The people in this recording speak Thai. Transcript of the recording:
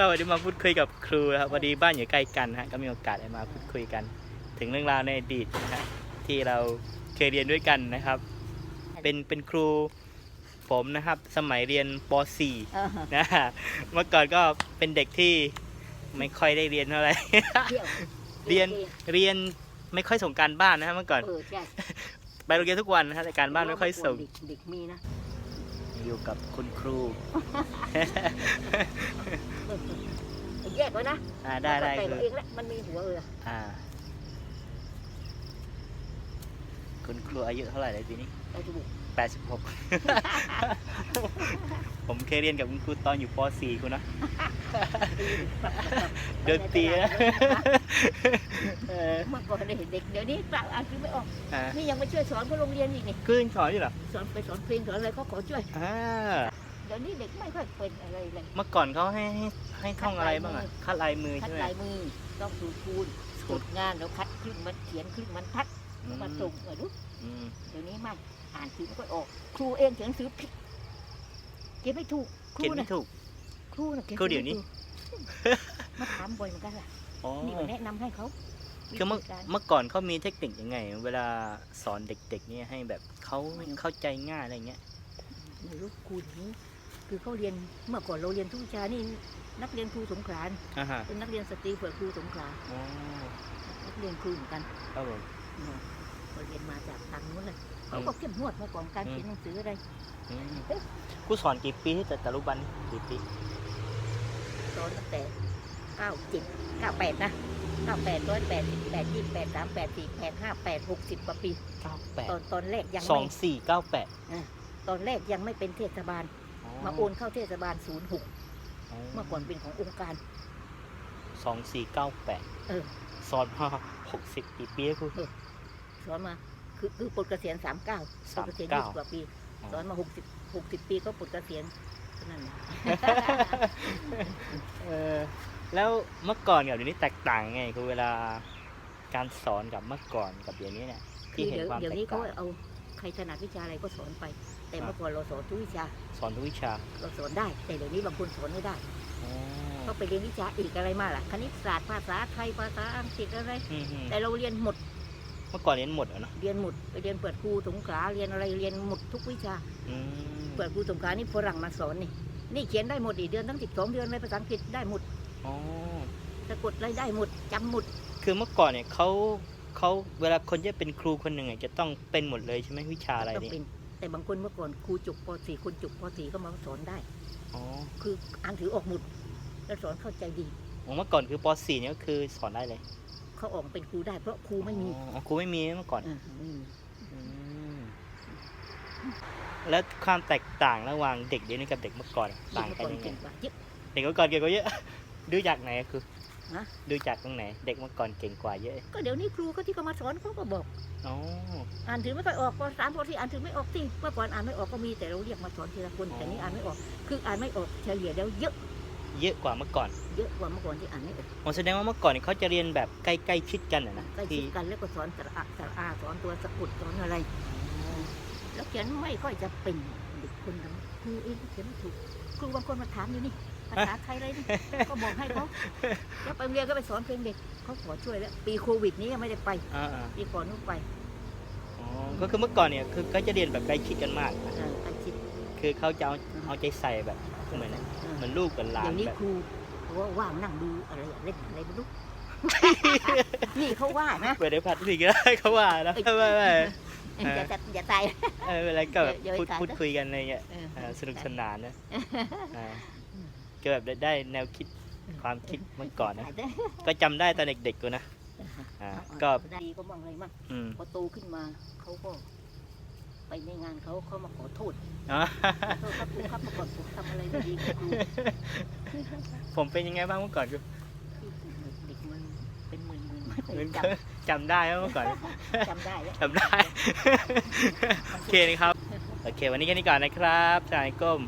ก็วันนี้มาพูดคุยกับครูนะครับพอดีบ้านอยู่ใกล้กันนะฮะก็มีโอกาสได้มาพูดคุยกัน ถึงเรื่องราวในอดีตนะฮะที่เราเคยเรียนด้วยกันนะครับ เป็นเป็นครูผมนะครับ สมัยเรียนป .4 เออนะฮะเมื่อก่อนก็เป็นเด็กที่ไม่ค่อยได้เรียนเท่าไหร่ เที่ยวเรียนเรียนไม่ค่อยส่งการบ้านนะฮะเมื่อก่อนเออใช่ไปโรงเรียนทุกวันนะฮะแต่การบ้านไม่ค่อยส่ง เด็กเด็กมีนะอยู่กับคุณครูเออเออ แยกไว้นะอ่าได้ได้แต่คือเองแหละมันมีหัวเอออ่า คุณครูอายุเท่าไหร่เลยปีนี้เราจะบุก86ผมเคยเรียนกับคุณครูตอนอยู่ป .4 คุณนะ เดินตีนะ เออเมื่อก่อนเด็กเดี๋ยวนี้กลับอ่านคือไม่ออกอ่านี่ยังมาช่วยสอนเขาโรงเรียนอีกนี่คือยังสอนอยู่เหรอสอนไปสอนเพลงสอนอะไรเขาขอช่วย อ่า เดี๋ยวนี้เด็กไม่ค่อยเป็นอะไรเลยเมื่อก่อนเขาให้ให้ให้ท่องอะไรบ้างอะคัดลายมือคัดใช่ไหม ลายมือต้องสูตรคูณสูตรงานแล้วคัดครึ่งมันเขียนครึ่งมันทัดอืมาส่งเออดูอืมเดี๋ยวนี้ไม่อ่านถือไม่ค่อยออก ครูเองเขียนหนังสือผิดเขียนไม่ถูกครูเขียนนะไม่ถูก ครูนะเขียนครูเดี๋ยวนี้ ไม่ถูกมาถามบ่อยเหมือนกันล่ะอ๋อ นี่มาแนะนำให้เขาคือเมื่อวิธีการ เมื่อก่อนเขามีเทคนิคยังไง เวลาสอนเด็กๆเนี่ยให้แบบเขาเข้าใจง่ายอะไรเงี้ย ไม่รู้ครูเดี๋ยวนี้ คือเขาเรียนเมื่อก่อนเราเรียนทุกวิชานี่นักเรียนครูสงขลาอ่าฮะเป็นนักเรียนสตรีเปิดครูสงขลาอ๋อนักเรียนครูเหมือนกันครับผมเนาะเราเรียนมาจากทางนู้นเลยอืมเขาก็เข้มงวดเมื่อก่อนการเขียนหนังสืออะไรอืมครูสอนกี่ปีที่แต่ตะลุบันกี่ปีสอนตั้งแต่เก้าเจ็ดเก้าแปดนะเก้าแปดร้อยแปดสิบแปดยี่สิบแปดสามแปดสี่แปดห้าแปดหกสิบกว่าปี เก้าแปดตอนตอนแรกยังสอไม่งสี่เก้าแปดตอนแรกยังไม่เป็นเทศบาล มาโอนเข้าเทศบาลศูนย์หกเมื่อก่อนเป็นขององค์การสองสี่เก้าแปดเออสอนมาหกสิบกี่ปีแล้วครูสอนมาคือคือปลดเกษียณสามเก้าปลดเกษียณ39ยี่สิบกว่าปีสอนมาหกสิบหกสิบปีก็ปลดเกษียณเท่านั่นน่ะเออแล้วเมื่อก่อนกับเดี๋ยวนี้แตกต่างไงคือเวลาการสอนกับเมื่อก่อนกับเดี๋ยวนี้เนี่ยคืที่อเห็นเดี๋ยวความเดี๋ยวแตกนี้เขาต่างเอา ใครถนัดวิชาอะไรก็สอนไป แต่ครับเมื่อก่อนเราสอนทุกวิชา สอนทุกวิชา เราสอนได้ แต่เดี๋ยวนี้บางคนสอนไม่ได้อ๋อเขาไปเรียนวิชาอีกอะไรมาล่ะ คณิตศาสตร์ภาษาไทยภาษาอังกฤษอะไรอืมอืมแต่เราเรียนหมด เมื่อก่อนเรียนหมดเหรอเนาะเรียนหมดไปเรียนเปิดครูสงขลาเรียนอะไรเรียนหมดทุกวิชาอืมเปิดครูสงขลานี่ฝรั่งมาสอนนี่นี่เขียนได้หมดอีกเดือนทั้งสิบสองเดือนเลยภาษาอังกฤษได้หมดอ๋อสะกดอะไรได้หมดจำหมด คือเมื่อก่อนเนี่ยเขา เขาเวลาคนจะเป็นครูคนหนึ่งอะจะต้องเป็นหมดเลยใช่ไหมวิชาอะไรต้องนี่เป็นแต่บางคนเมื่อก่อนครูจุกป .4 คนจุกป .4 ก็มาสอนได้ อ๋อคืออ่านถือออกหมดแล้วสอนเข้าใจดีอ๋อเมื่อก่อนคือป .4 เนี่ยก็คือสอนได้เลยเขาออกเป็นครูได้เพราะครูไม่มีอ๋อครูไม่มีเมื่อก่อน อ่าไม่มี อืมแล้วความแตกต่างระหว่างเด็กเดี๋ยวนี้กับเด็กเมื่อก่อนอะต่างเมื่อกันก่อนยังไงเก่งกว่าเยอะเด็กเมื่อก่อนเก่งกว่าเยอะ ดูจากไหนอะคือ ฮะ ดูจากตรงไหน เด็กเมื่อก่อนเก่งกว่าเยอะก็เดี๋ยวนี้ครูเขาที่เขามาสอนเขาก็บอก อ๋ออ่านถือไม่ค่อยออกปสามปสี่อ่านถือไม่ออกสิเมื่อก่อนอ่านไม่ออกก็มีแต่เราเรียกมาสอนทีละคนแต่นี้อ่านไม่ออก คืออ่านไม่ออกเฉลี่ยแล้วเยอะเยอะกว่าเมื่อก่อนเยอะกว่าเมื่อก่อนที่อ่านไม่ออกผมแสดงว่าเมื่อก่อนเนี่ยเขาจะเรียนแบบใกล้ๆชิดกันอะนะใกล้ชิที่ดกันแล้วก็สอนสระอะสระอาสอนตัวสะกุดสอนอะไร แล้วเขียนไม่ค่อยจะเป็นเด็กคนนั้นครูเองก็เขียนไม่ถูกครูบางคนมาถามอยู่นี่ ภาษาไทยอะไรนี่ก็บอกให้เขาแล้วไปโรงเรียนก็ไปสอนเพลงเด็กเขาขอช่วยแล้ว ปีโควิดนี้ยังไม่ได้ไปอ่าปีก่อนนู้นไปๆอ๋อก็คือเมื่อก่อนเนี่ยคือเขาจะเรียนแบบใกล้ชิดกันมากนะอ่าใกล้ชิดคือเขาจะเอาเอาใจใส่แบบเหมือนอ่าเหมือนลูกกับหลาเดี๋นยวนี้แบบครูเขาว่าว่างนั่งดูอะไรอะเล่นอะไรไม่รู้ นี่เขาว่านะเปิดได้พัดสิก็ได้เขาว่านะไม่ไม่ไม่อย่าจะอย่าตาย เออเวลาก็แบบอย่าไปพูดกัดพูดนะคุยกันอะไรเงี้ยเออ อ่าสนุกสนานนะอ่า ก็แบบได้ได้แนวคิดความคิดเมื่อก่อนนะ ก็จำได้ตอนเด็กๆกูนะ อ่า ก็ ดีก็มั่งอะไรมั่งอืมพอโตขึ้นมาเขาก็ ไปในงานเขาเขามาขอโทษอ๋อขอโทษครับครูครับเมื่อก่อนผมทำอะไรไม่ดีกับครูผมเป็นยังไงบ้างเมื่อก่อนกูเด็กมันเป็นหมื่นหมื่นไม่เคยมันจก็จำได้ไหมเมื่อก่อนำจำได้แล้ว จำได้ โอเคนะครับ โอเค วันนี้แค่นี้ก่อนนะครับชายก้ม